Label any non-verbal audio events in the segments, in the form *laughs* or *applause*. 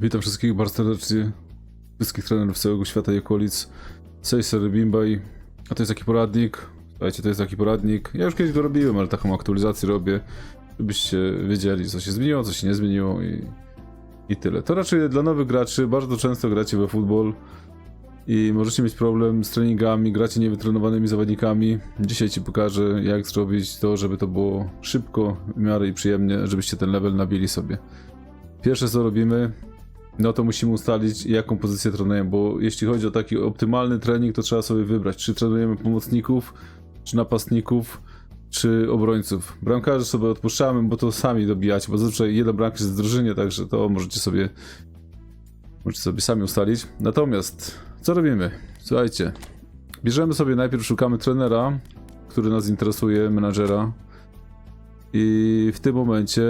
Witam wszystkich bardzo serdecznie, wszystkich trenerów z całego świata i okolic. Sejser Bimbaj, a to jest taki poradnik. Słuchajcie, to jest taki poradnik. Ja już kiedyś go robiłem, ale taką aktualizację robię, żebyście wiedzieli, co się zmieniło, co się nie zmieniło i, i tyle. To raczej dla nowych graczy, bardzo często gracie we futbol i możecie mieć problem z treningami, gracie niewytrenowanymi zawodnikami. Dzisiaj Ci pokażę, jak zrobić to, żeby to było szybko, w miarę i przyjemnie, żebyście ten level nabili sobie. Pierwsze co robimy, no to musimy ustalić jaką pozycję trenujemy, bo jeśli chodzi o taki optymalny trening, to trzeba sobie wybrać, czy trenujemy pomocników, czy napastników, czy obrońców. Bramkarzy sobie odpuszczamy, bo to sami dobijacie, bo zazwyczaj jeden bramkarz jest w drużynie, także to możecie sobie możecie sobie sami ustalić. Natomiast co robimy? Słuchajcie, bierzemy sobie najpierw szukamy trenera, który nas interesuje, menadżera, i w tym momencie,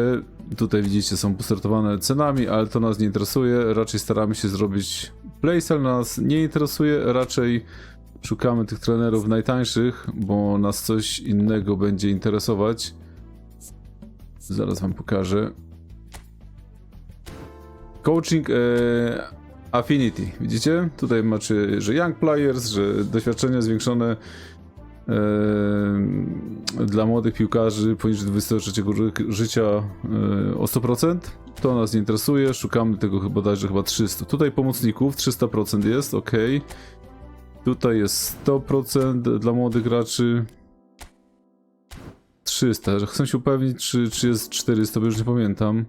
tutaj widzicie, są postartowane cenami, ale to nas nie interesuje. Raczej staramy się zrobić playstyle, nas nie interesuje. Raczej szukamy tych trenerów najtańszych, bo nas coś innego będzie interesować. Zaraz wam pokażę. Coaching e, Affinity. Widzicie? Tutaj macie, że Young Players, że doświadczenie zwiększone e, dla młodych piłkarzy poniżej 23 ży- życia e, o 100%. To nas nie interesuje, szukamy tego chyba bodajże chyba 300. Tutaj pomocników 300% jest, ok. Tutaj jest 100% dla młodych graczy. 300, że chcę się upewnić, czy, czy jest 400, bo już nie pamiętam.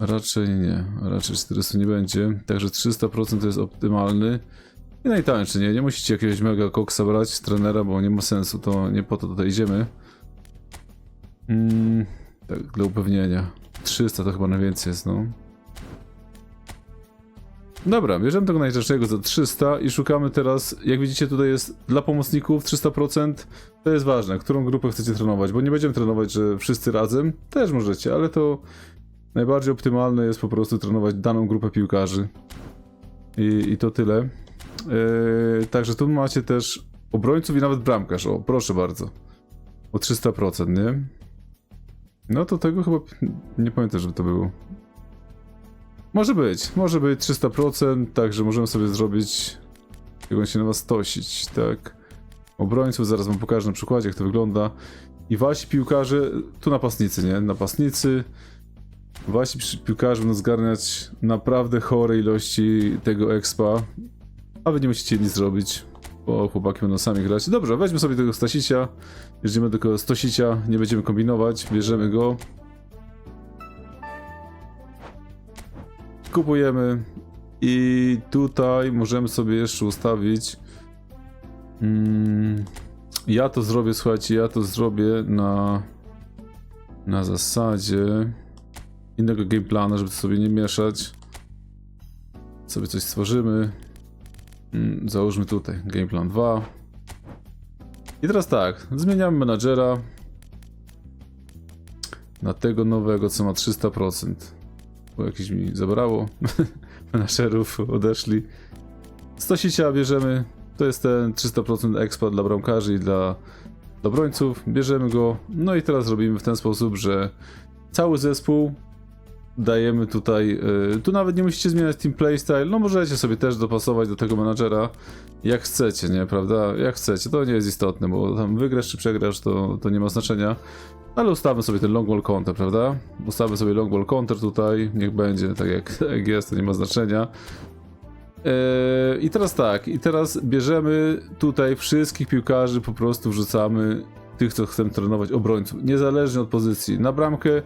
Raczej nie, raczej 400 nie będzie, także 300% to jest optymalny. I najtańszy, nie? Nie musicie jakiegoś mega koksa brać trenera, bo nie ma sensu, to nie po to tutaj idziemy. Mm, tak, dla upewnienia. 300 to chyba najwięcej jest, no. Dobra, bierzemy tego najtańszego za 300 i szukamy teraz, jak widzicie tutaj jest dla pomocników 300%. To jest ważne, którą grupę chcecie trenować, bo nie będziemy trenować, że wszyscy razem. Też możecie, ale to najbardziej optymalne jest po prostu trenować daną grupę piłkarzy. I, i to tyle. Yy, także tu macie też obrońców i nawet bramkarz. O, proszę bardzo. O 300%, nie? No to tego chyba nie pamiętam, żeby to było. Może być, może być 300%, także możemy sobie zrobić, jak się nazywa, stosić, tak. Obrońców, zaraz wam pokażę na przykładzie, jak to wygląda. I wasi piłkarze, tu napastnicy, nie? Napastnicy. Wasi piłkarze będą zgarniać naprawdę chore ilości tego expa, a wy nie musicie nic zrobić, bo chłopaki będą sami grać. Dobrze, weźmy sobie tego Stasicia, jedziemy do tego Stosicia, nie będziemy kombinować, bierzemy go. Kupujemy i tutaj możemy sobie jeszcze ustawić mm, ja to zrobię, słuchajcie, ja to zrobię na na zasadzie innego gameplana, żeby sobie nie mieszać. Sobie coś stworzymy. Mm, Załóżmy tutaj gameplan 2. I teraz tak, zmieniamy menadżera na tego nowego, co ma 300%. Bo jakieś mi zabrało. *laughs* Menadżerów odeszli. Stosicia bierzemy. To jest ten 300% expa dla bramkarzy i dla, dla obrońców. Bierzemy go. No i teraz robimy w ten sposób, że cały zespół dajemy tutaj, y, tu nawet nie musicie zmieniać team playstyle, no możecie sobie też dopasować do tego menadżera jak chcecie, nie, prawda, jak chcecie, to nie jest istotne, bo tam wygrasz czy przegrasz, to, to nie ma znaczenia, ale ustawmy sobie ten long ball counter, prawda, ustawmy sobie long ball counter tutaj, niech będzie tak jak, *laughs* jak jest, to nie ma znaczenia. Yy, I teraz tak, i teraz bierzemy tutaj wszystkich piłkarzy, po prostu wrzucamy tych, co chcemy trenować, obrońców, niezależnie od pozycji. Na bramkę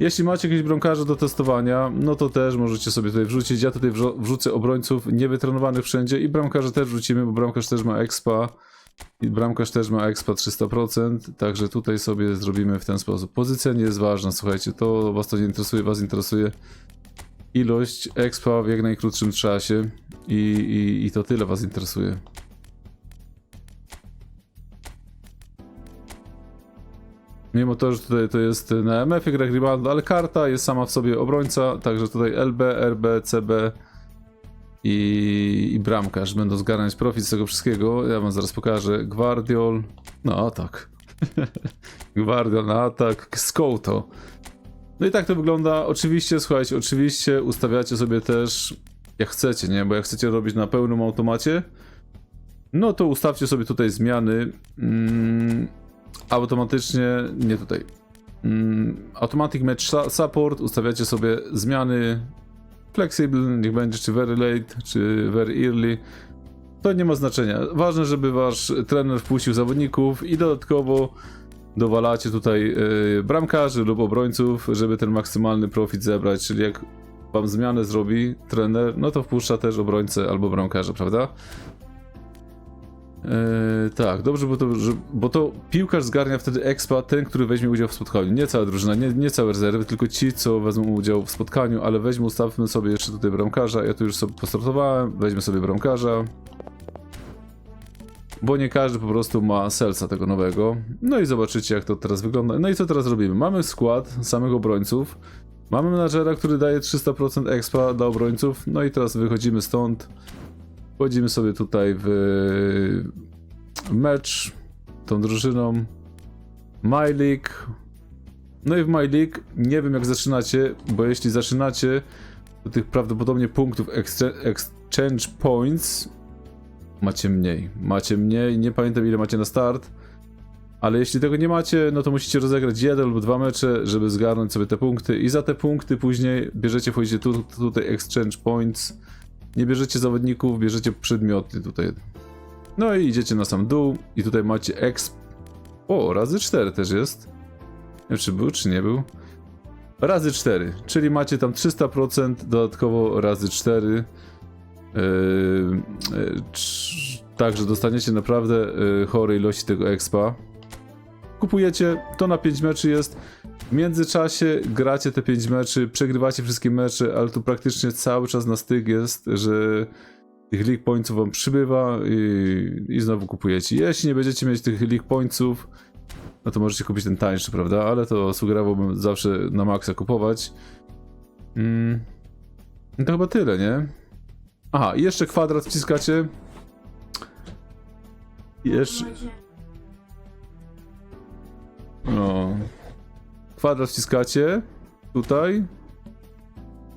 jeśli macie jakieś bramkarze do testowania, no to też możecie sobie tutaj wrzucić. Ja tutaj wrzu- wrzucę obrońców niewytrenowanych wszędzie i bramkarze też wrzucimy, bo bramkarz też ma expa. I bramkarz też ma expa 300%, także tutaj sobie zrobimy w ten sposób. Pozycja nie jest ważna, słuchajcie, to was to nie interesuje, was interesuje ilość expa w jak najkrótszym czasie i, i, i to tyle was interesuje. Mimo to, że tutaj to jest na MF-ie gra Grimaldo, ale karta jest sama w sobie obrońca, także tutaj LB, RB, CB i, i bramkarz będą zgarniać profit z tego wszystkiego. Ja wam zaraz pokażę. Guardiol na atak. *laughs* Guardiol na atak. Skouto. No i tak to wygląda. Oczywiście, słuchajcie, oczywiście ustawiacie sobie też jak chcecie, nie? Bo jak chcecie robić na pełnym automacie, no to ustawcie sobie tutaj zmiany mm, automatycznie, nie tutaj. Mm, automatic Match Su- Support, ustawiacie sobie zmiany flexible, niech będzie czy very late, czy very early. To nie ma znaczenia. Ważne, żeby wasz trener wpuścił zawodników i dodatkowo dowalacie tutaj yy, bramkarzy lub obrońców, żeby ten maksymalny profit zebrać, czyli jak wam zmianę zrobi trener, no to wpuszcza też obrońcę albo bramkarza, prawda? Yy, tak, dobrze, bo to, że, bo to piłkarz zgarnia wtedy expa, ten, który weźmie udział w spotkaniu. Nie cała drużyna, nie, nie całe rezerwy, tylko ci, co wezmą udział w spotkaniu, ale weźmy, ustawmy sobie jeszcze tutaj bramkarza. Ja tu już sobie postartowałem, weźmy sobie bramkarza. Bo nie każdy po prostu ma selsa tego nowego. No i zobaczycie, jak to teraz wygląda. No i co teraz robimy? Mamy skład samych obrońców. Mamy menadżera, który daje 300% expa dla obrońców. No i teraz wychodzimy stąd. Wchodzimy sobie tutaj w mecz tą drużyną. My League. No i w My League nie wiem jak zaczynacie, bo jeśli zaczynacie do tych prawdopodobnie punktów excha- exchange points macie mniej. Macie mniej, nie pamiętam ile macie na start. Ale jeśli tego nie macie, no to musicie rozegrać jeden lub dwa mecze, żeby zgarnąć sobie te punkty i za te punkty później bierzecie, wchodzicie tu, tutaj exchange points nie bierzecie zawodników, bierzecie przedmioty tutaj. No i idziecie na sam dół i tutaj macie exp. O, razy 4 też jest. Nie wiem, czy był, czy nie był. Razy 4, czyli macie tam 300% dodatkowo razy 4. Yy, yy, Także dostaniecie naprawdę yy, chore ilości tego expa. Kupujecie, to na 5 meczy jest. W międzyczasie gracie te 5 meczy, przegrywacie wszystkie mecze, ale tu praktycznie cały czas na styk jest, że tych league pointsów wam przybywa i, i znowu kupujecie. Jeśli nie będziecie mieć tych league pointsów, no to możecie kupić ten tańszy, prawda? Ale to sugerowałbym zawsze na maksa kupować. Mm. No to chyba tyle, nie? Aha, i jeszcze kwadrat wciskacie. Jeszcze... No. Kwadrat wciskacie. Tutaj.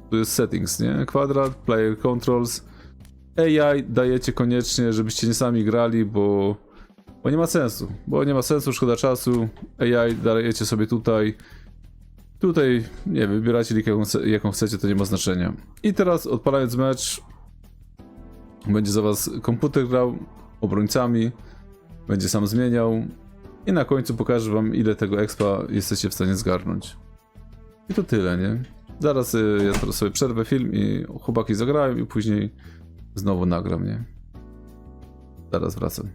Tu jest settings, nie? Kwadrat, player controls. AI dajecie koniecznie, żebyście nie sami grali, bo, bo nie ma sensu. Bo nie ma sensu, szkoda czasu. AI dajecie sobie tutaj. Tutaj, nie wybieracie jaką chcecie, to nie ma znaczenia. I teraz odpalając mecz, będzie za was komputer grał obrońcami, będzie sam zmieniał i na końcu pokażę wam ile tego expa jesteście w stanie zgarnąć. I to tyle, nie? Zaraz y, ja teraz sobie przerwę film i chłopaki zagrają i później znowu nagram, nie? Zaraz wracam.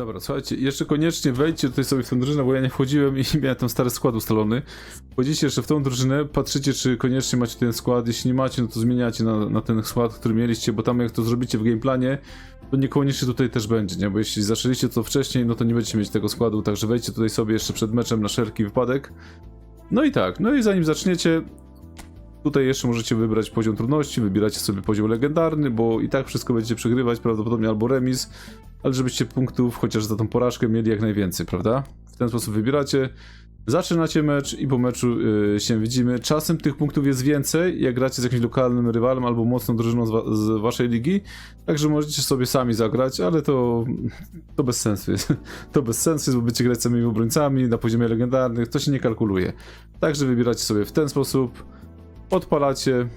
Dobra, słuchajcie, jeszcze koniecznie wejdźcie tutaj sobie w tę drużynę, bo ja nie wchodziłem i *laughs* miałem tam stary skład ustalony. Wchodzicie jeszcze w tą drużynę, patrzycie czy koniecznie macie ten skład, jeśli nie macie, no to zmieniacie na, na ten skład, który mieliście, bo tam jak to zrobicie w gameplanie, to niekoniecznie tutaj też będzie, nie? Bo jeśli zaczęliście to wcześniej, no to nie będziecie mieć tego składu, także wejdźcie tutaj sobie jeszcze przed meczem na wszelki wypadek. No i tak, no i zanim zaczniecie, tutaj jeszcze możecie wybrać poziom trudności, wybieracie sobie poziom legendarny, bo i tak wszystko będziecie przegrywać, prawdopodobnie albo remis, ale żebyście punktów chociaż za tą porażkę mieli jak najwięcej, prawda? W ten sposób wybieracie. Zaczynacie mecz i po meczu y, się widzimy. Czasem tych punktów jest więcej, jak gracie z jakimś lokalnym rywalem albo mocną drużyną z, wa- z waszej ligi. Także możecie sobie sami zagrać, ale to, to bez sensu jest. *laughs* To bez sensu jest, bo będziecie grać samymi obrońcami na poziomie legendarnych, to się nie kalkuluje. Także wybieracie sobie w ten sposób, odpalacie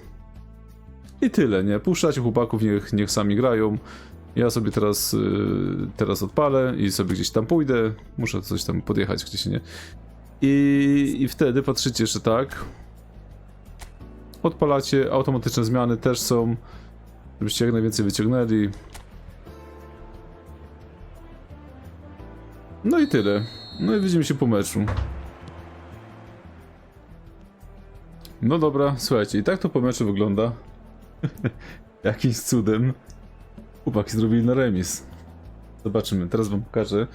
i tyle, nie? Puszczacie chłopaków, niech, niech sami grają. Ja sobie teraz, y, teraz odpalę i sobie gdzieś tam pójdę. Muszę coś tam podjechać gdzieś, nie? I, I wtedy patrzycie jeszcze tak. Odpalacie, automatyczne zmiany też są, żebyście jak najwięcej wyciągnęli. No i tyle. No i widzimy się po meczu. No dobra, słuchajcie, i tak to po meczu wygląda. *laughs* Jakimś cudem. Chłopaki zrobili na remis. Zobaczymy, teraz wam pokażę,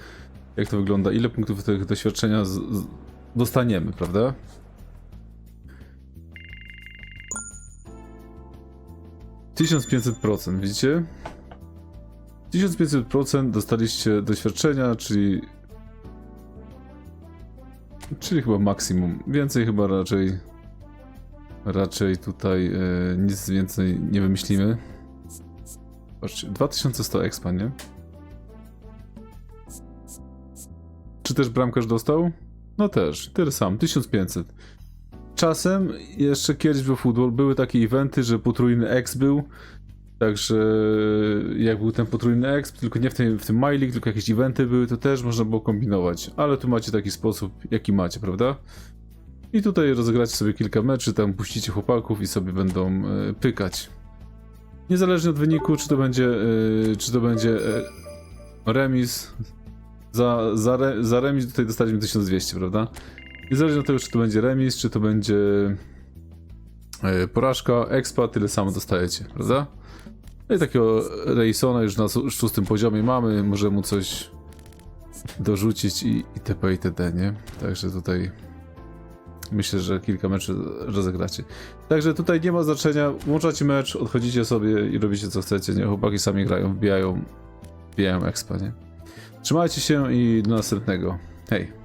jak to wygląda, ile punktów tych doświadczenia z, z, dostaniemy, prawda? Tysiąc pięćset procent, widzicie? 1500% dostaliście doświadczenia, czyli czyli chyba maksimum. Więcej chyba raczej Raczej tutaj e, nic więcej nie wymyślimy. Patrzcie, 2100 expa, nie? Czy też bramkarz dostał? No też, tyle sam, 1500. Czasem jeszcze kiedyś był futbol, były takie eventy, że potrójny X był. Także jak był ten potrójny exp, tylko nie w tym, w tym League, tylko jakieś eventy były, to też można było kombinować. Ale tu macie taki sposób, jaki macie, prawda? I tutaj rozegracie sobie kilka meczy, tam puścicie chłopaków i sobie będą e, pykać. Niezależnie od wyniku, czy to będzie, e, czy to będzie e, remis, za, za, re, za remis tutaj dostaliśmy 1200, prawda? Niezależnie od tego, czy to będzie remis, czy to będzie e, porażka, expa, tyle samo dostajecie, prawda? No i takiego Reisona już na szóstym poziomie mamy, może mu coś dorzucić i itp. itd., nie? Także tutaj myślę, że kilka meczy rozegracie. Także tutaj nie ma znaczenia, włączacie mecz, odchodzicie sobie i robicie co chcecie, nie? Chłopaki sami grają, wbijają, wbijają expa, nie? Trzymajcie się i do następnego. Hej!